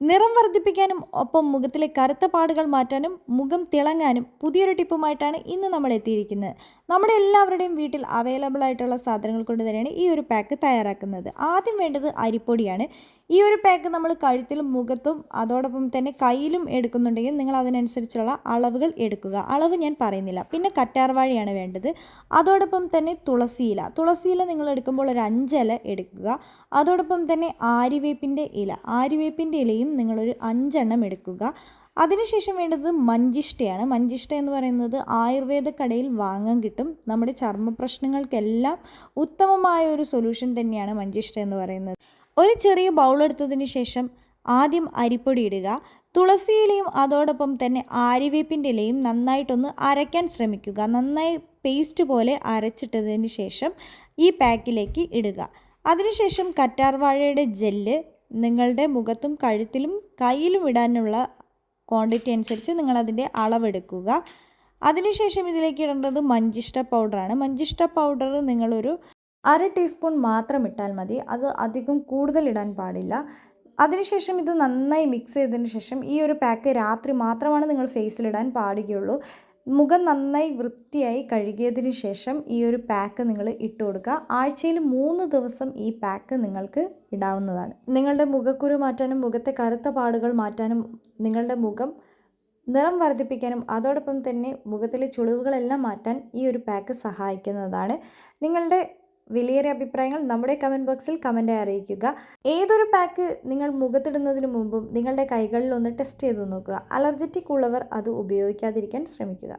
നിറം വർദ്ധിപ്പിക്കാനും ഒപ്പം മുഖത്തിലെ കറുത്ത പാടുകൾ മാറ്റാനും മുഖം തിളങ്ങാനും പുതിയൊരു ടിപ്പുമായിട്ടാണ് ഇന്ന് നമ്മൾ എത്തിയിരിക്കുന്നത്. നമ്മുടെ എല്ലാവരുടെയും വീട്ടിൽ അവൈലബിൾ ആയിട്ടുള്ള സാധനങ്ങൾ കൊണ്ട് തന്നെയാണ് ഈ ഒരു പാക്ക് തയ്യാറാക്കുന്നത്. ആദ്യം വേണ്ടത് അരിപ്പൊടിയാണ്. ഈ ഒരു പാക്ക് നമ്മൾ കഴുത്തിലും മുഖത്തും അതോടൊപ്പം തന്നെ കയ്യിലും എടുക്കുന്നുണ്ടെങ്കിൽ നിങ്ങൾ അതിനനുസരിച്ചുള്ള അളവുകൾ എടുക്കുക. അളവ് ഞാൻ പറയുന്നില്ല. പിന്നെ കറ്റാർവാഴയാണ് വേണ്ടത്. അതോടൊപ്പം തന്നെ തുളസിയില. തുളസിയില നിങ്ങൾ എടുക്കുമ്പോൾ ഒരു അഞ്ചില എടുക്കുക. അതോടൊപ്പം തന്നെ ആര്യവേപ്പിന്റെ ഇല. ആര്യവേപ്പിന്റെ ഇലയും നിങ്ങളൊരു അഞ്ചെണ്ണം എടുക്കുക. അതിനുശേഷം വേണ്ടത് മഞ്ചിഷ്ടയാണ്. മഞ്ചിഷ്ട എന്ന് പറയുന്നത് ആയുർവേദ കടയിൽ വാങ്ങാൻ കിട്ടും. നമ്മുടെ ചർമ്മ പ്രശ്നങ്ങൾക്കെല്ലാം ഉത്തമമായ ഒരു സൊല്യൂഷൻ തന്നെയാണ് മഞ്ചിഷ്ട എന്ന് പറയുന്നത്. ഒരു ചെറിയ ബൗൾ എടുത്തതിന് ശേഷം ആദ്യം അരിപ്പൊടി ഇടുക. തുളസി ഇലയും അതോടൊപ്പം തന്നെ ആര്യവേപ്പിന്റെ ഇലയും നന്നായിട്ടൊന്ന് അരയ്ക്കാൻ ശ്രമിക്കുക. നന്നായി പേസ്റ്റ് പോലെ അരച്ചിട്ടതിന് ശേഷം ഈ പാക്കിലേക്ക് ഇടുക. അതിനുശേഷം കറ്റാർവാഴയുടെ ജെല്ല് നിങ്ങളുടെ മുഖത്തും കഴുത്തിലും കയ്യിലും ഇടാനുള്ള ക്വാണ്ടിറ്റി അനുസരിച്ച് നിങ്ങളതിന്റെ അളവെടുക്കുക. അതിനുശേഷം ഇതിലേക്ക് ഇടേണ്ടത് മഞ്ചിഷ്ട പൗഡറാണ് മഞ്ചിഷ്ട പൗഡർ നിങ്ങളൊരു അര ടീസ്പൂൺ മാത്രം ഇട്ടാൽ മതി. അത് അധികം കൂടുതൽ ഇടാൻ പാടില്ല. അതിനുശേഷം ഇത് നന്നായി മിക്സ് ചെയ്തതിന് ശേഷം ഈ ഒരു പാക്ക് രാത്രി മാത്രമാണ് നിങ്ങൾ ഫേസിലിടാൻ പാടുകയുള്ളൂ. മുഖം നന്നായി വൃത്തിയായി കഴുകിയതിന് ശേഷം ഈ ഒരു പാക്ക് നിങ്ങൾ ഇട്ട് കൊടുക്കുക. ആഴ്ചയിൽ മൂന്ന് ദിവസം ഈ പാക്ക് നിങ്ങൾക്ക് ഇടാവുന്നതാണ്. നിങ്ങളുടെ മുഖക്കുരു മാറ്റാനും മുഖത്തെ കറുത്ത പാടുകൾ മാറ്റാനും നിങ്ങളുടെ മുഖം നിറം വർദ്ധിപ്പിക്കാനും അതോടൊപ്പം തന്നെ മുഖത്തിലെ ചുളിവുകളെല്ലാം മാറ്റാൻ ഈ ഒരു പാക്ക് സഹായിക്കുന്നതാണ്. നിങ്ങളുടെ വിലയേറിയ അഭിപ്രായങ്ങൾ നമ്മുടെ കമന്റ് ബോക്സിൽ കമന്റായി അറിയിക്കുക. ഏതൊരു പാക്ക് നിങ്ങൾ മുഖത്തിടുന്നതിന് മുമ്പും നിങ്ങളുടെ കൈകളിൽ ഒന്ന് ടെസ്റ്റ് ചെയ്ത് നോക്കുക. അലർജറ്റിക് ഉള്ളവർ അത് ഉപയോഗിക്കാതിരിക്കാൻ ശ്രമിക്കുക.